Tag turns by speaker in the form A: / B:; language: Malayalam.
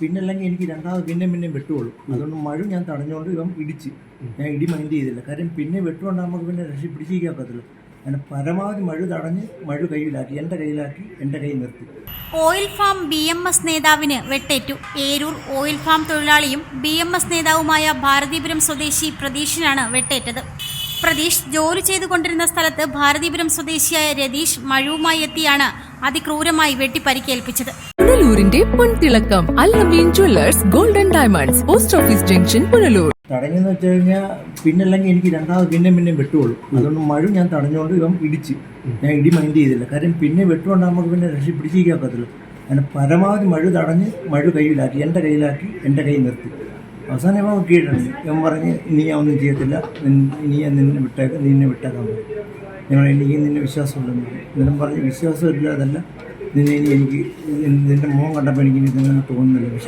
A: പിന്നെ അല്ലെങ്കിൽ എനിക്ക് രണ്ടാമത് പിന്നെ പിന്നെയും വെട്ടുള്ളൂ. അതുകൊണ്ട് മഴ ഞാൻ തടഞ്ഞുകൊണ്ട് ഇവൻ ഇടിച്ച്. ഞാൻ ഇടി മൈൻഡ് ചെയ്തില്ല. കാര്യം പിന്നെ വെട്ടുകൊണ്ട് നമുക്ക് പിന്നെ രക്ഷ പിടിച്ചിരിക്കാൻ പറ്റത്തില്ല. അങ്ങനെ പരമാവധി മഴ തടഞ്ഞ് മഴ കയ്യിലാക്കി. എന്റെ കയ്യിലാക്കി എന്റെ കയ്യിൽ നിർത്തി.
B: Oil farm B M S നേതാവിന് വെട്ടേറ്റു. ഏരൂർ ഓയിൽ ഫാം തൊഴിലാളിയും ബി എം എസ് നേതാവുമായ ഭാരതീപുരം സ്വദേശി പ്രതീഷിനാണ് വെട്ടേറ്റത്. പ്രതീഷ് ജോലി ചെയ്തുകൊണ്ടിരുന്ന സ്ഥലത്ത് ഭാരതീപുരം സ്വദേശിയായ രതീഷ് മഴവുമായി എത്തിയാണ് അതിക്രൂരമായി വെട്ടി പരിക്കേൽപ്പിച്ചത്
C: പുനലൂരിന്റെ പൊൻതിളക്കം Allameen jewellers golden diamonds post office junction Punalur.
A: തടഞ്ഞെന്ന് വെച്ച് കഴിഞ്ഞാൽ പിന്നെ അല്ലെങ്കിൽ എനിക്ക് രണ്ടാമത് പിന്നെ പിന്നെ വെട്ടുള്ളൂ. അതുകൊണ്ട് മഴ ഞാൻ തടഞ്ഞുകൊണ്ട് ഇവൻ ഇടിച്ച്. ഞാൻ ഇടി മൈൻഡ് ചെയ്തില്ല. കാര്യം പിന്നെ വെട്ടുകൊണ്ട് നമുക്ക് പിന്നെ രക്ഷ പിടിച്ചിരിക്കാൻ പറ്റത്തില്ല. അങ്ങനെ പരമാവധി മഴ തടഞ്ഞ് മഴ കയ്യിലാക്കി എന്റെ കയ്യിലാക്കി എന്റെ കൈ നിർത്തി. അവസാനം ഇവൻ കീഴടങ്ങി. ഇവൻ പറഞ്ഞ് നീ ഒന്നും ചെയ്യത്തില്ല. നീ ഞാൻ നിന്നെ വിട്ടേക്കാം നീ എന്നെ വിട്ടേക്കാൻ പറയും. ഞങ്ങൾ എനിക്ക് നിന്നെ വിശ്വാസമുണ്ടെന്ന് ഇതെല്ലാം പറഞ്ഞ് വിശ്വാസമില്ല ഇല്ലാതല്ല നിന്നെ ഇനി എനിക്ക് നിന്റെ മുഖം കണ്ടപ്പോൾ എനിക്ക് ഇനി തോന്നുന്നില്ല. പക്ഷേ